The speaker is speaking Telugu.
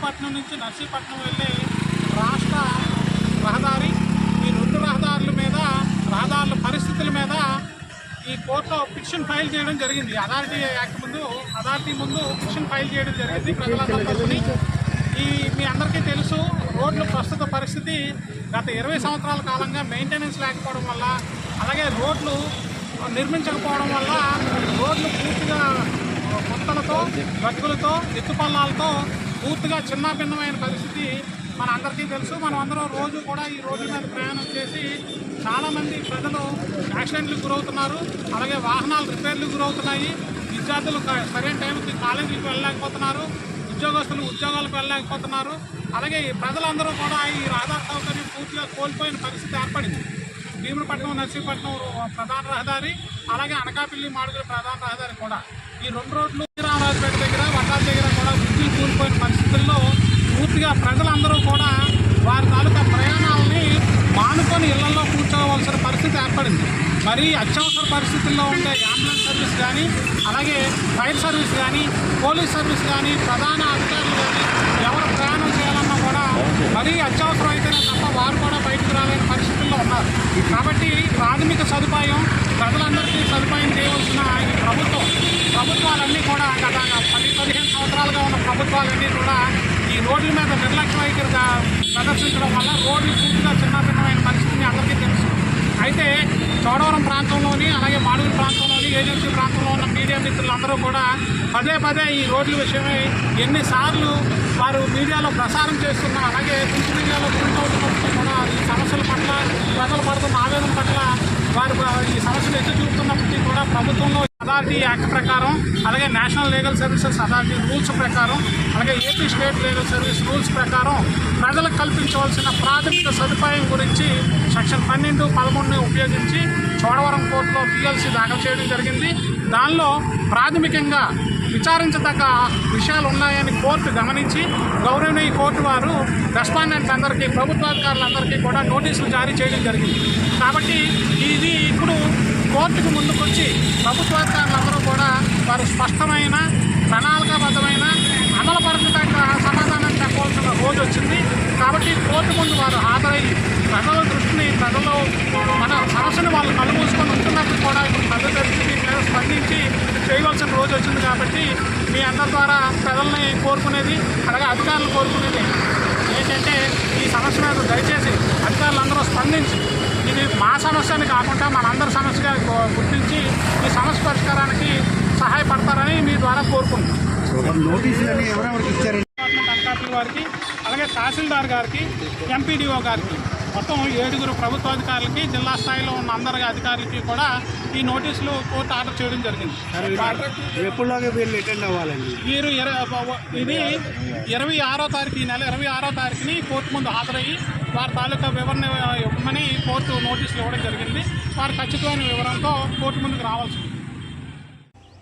నర్సీపట్నం నుంచి నర్సీపట్నం వెళ్ళే రాష్ట్ర రహదారి ఈ రెండు రహదారుల మీద రహదారుల పరిస్థితుల మీద ఈ కోర్టులో పిటిషన్ ఫైల్ చేయడం జరిగింది. అథారిటీ యాక్ట్ ముందు అథారిటీ ముందు పిటిషన్ ఫైల్ చేయడం జరిగింది ప్రజలందరి ఈ మీ అందరికీ తెలుసు రోడ్ల ప్రస్తుత పరిస్థితి గత ఇరవై సంవత్సరాల కాలంగా మెయింటెనెన్స్ లేకపోవడం వల్ల అలాగే రోడ్లు నిర్మించకపోవడం వల్ల రోడ్లు పూర్తిగా కొత్తలతో గట్టులతో ఎత్తుపల్లాలతో పూర్తిగా చిన్నాభిన్నమైన పరిస్థితి మన అందరికీ తెలుసు. మనం అందరం రోజు కూడా ఈ రోడ్డు మీద ప్రయాణం చేసి చాలామంది ప్రజలు యాక్సిడెంట్లకు గురవుతున్నారు. అలాగే వాహనాలు రిపేర్లకు గురవుతున్నాయి. విద్యార్థులు సరైన టైంకి కాలేజీకి వెళ్ళలేకపోతున్నారు. ఉద్యోగస్తులు ఉద్యోగాలకు వెళ్ళలేకపోతున్నారు. అలాగే ఈ ప్రజలందరూ కూడా ఈ రహదారి సౌకర్యం పూర్తిగా కోల్పోయిన పరిస్థితి ఏర్పడింది. భీములపట్నం నర్సీపట్నం ప్రధాన రహదారి అలాగే అనకాపల్లి మాడుగుల ప్రధాన రహదారి కూడా. ఈ రెండు రోడ్లు రామరాజుపేట దగ్గర వడ్డాల దగ్గర కూడా వృద్ధులు కూలిపోయిన పరిస్థితుల్లో పూర్తిగా ప్రజలందరూ కూడా వారి తాలూకా ప్రయాణాలని మానుకొని ఇళ్ళలో కూర్చోవలసిన పరిస్థితి ఏర్పడింది. మరి అత్యవసర పరిస్థితుల్లో ఉండే అంబులెన్స్ సర్వీస్ కానీ అలాగే ఫైర్ సర్వీస్ కానీ పోలీస్ సర్వీస్ కానీ ప్రధాన అధికారులు కానీ ఎవరు ప్రయాణం చేయాలి కూడా మరీ అత్యవసరం అయితేనే తప్ప వారు కూడా బయటకు రాలేని పరిస్థితుల్లో ఉన్నారు కాబట్టి ప్రాథమిక సదుపాయం ప్రజలందరికీ సదుపాయం చేయవలసిన ఈ ప్రభుత్వం ప్రభుత్వాలన్నీ కూడా గత పది పదిహేను సంవత్సరాలుగా ఉన్న ప్రభుత్వాలన్నీ కూడా ఈ రోడ్ల మీద నిర్లక్ష్య వైఖరిగా ప్రదర్శించడం వల్ల రోడ్లు పూర్తిగా చిన్నభిన్నమైన పరిస్థితిని అందరికీ తెలుసు. అయితే చోడవరం ప్రాంతంలోని అలాగే మాడుగుల ప్రాంతంలోని ఏజెన్సీ ప్రాంతంలో ఉన్న మీడియా మిత్రులందరూ కూడా పదే పదే ఈ రోడ్ల విషయమై ఎన్నిసార్లు వారు మీడియాలో ప్రసారం చేస్తున్నా అలాగే ప్రింట్ మీడియాలో ప్రింట్ అవుతున్నప్పుడు కూడా ఈ సమస్యల పట్ల ప్రజలు పడుతున్న ఆవేదన పట్ల వారు ఈ సమస్యలు ఎత్తి చూపుతున్నప్పటికీ కూడా ప్రభుత్వంలో అథారిటీ యాక్ట్ ప్రకారం అలాగే national legal services authority rules ప్రకారం అలాగే AP state legal service rules ప్రకారం ప్రజలకు కల్పించవలసిన ప్రాథమిక సదుపాయం గురించి సెక్షన్ పన్నెండు పదకొండుని ఉపయోగించి చోడవరం కోర్టులో పిఎల్సీ దాఖలు చేయడం జరిగింది. దానిలో ప్రాథమికంగా విచారించదగ్గ విషయాలు ఉన్నాయని కోర్టు గమనించి గౌరవనీయ కోర్టు వారు రెస్పాండెంట్స్ అందరికీ ప్రభుత్వాధికారులందరికీ కూడా నోటీసులు జారీ చేయడం జరిగింది. కాబట్టి ఇది ఇప్పుడు కోర్టుకు ముందుకొచ్చి ప్రభుత్వాధికారులందరూ కూడా వారు స్పష్టమైన ప్రణాళికాబద్ధమైన అమలుపరచదగ్గ సమాధానం చెప్పవలసిన రోజు వచ్చింది. కాబట్టి కోర్టు ముందు వారు హాజరయ్యి ప్రజల దృష్టిని ప్రజలు మన సమస్యను వాళ్ళు కలుమూసుకొని ఉంటున్నప్పుడు కూడా ఇప్పుడు ప్రజల దృష్టిని మీద స్పందించి చేయవలసిన రోజు వచ్చింది కాబట్టి మీ అందరి ద్వారా ప్రజల్ని కోరుకునేది అలాగే అధికారులు కోరుకునేది ఏంటంటే ఈ సమస్య మీద దయచేసి అధికారులందరూ స్పందించి మా సమస్య అని కాకుండా మనందరి సమస్యగా గుర్తించి ఈ సమస్య పరిష్కారానికి సహాయపడతారని మీ ద్వారా కోరుకుంటున్నాం. వారికి అలాగే తహసీల్దార్ గారికి ఎంపీడీఓ గారికి. మొత్తం ఏడుగురు ప్రభుత్వాధికారులకి జిల్లా స్థాయిలో ఉన్న అందరి అధికారులకి కూడా ఈ నోటీసులు కోర్టు ఆర్డర్ చేయడం జరిగింది. ఎప్పుడులాగా వీళ్ళు అటెండ్ అవ్వాలండి? వీరు ఇర- ఇది ఇరవై ఆరో తారీఖు ఈ నెల ఇరవై ఆరో తారీఖుని కోర్టు ముందు హాజరయ్యి వారి తాలూకా వివరణ ఇవ్వమని కోర్టు నోటీసులు ఇవ్వడం జరిగింది. వారి ఖచ్చితమైన వివరంతో కోర్టు ముందుకు రావాల్సి ఉంది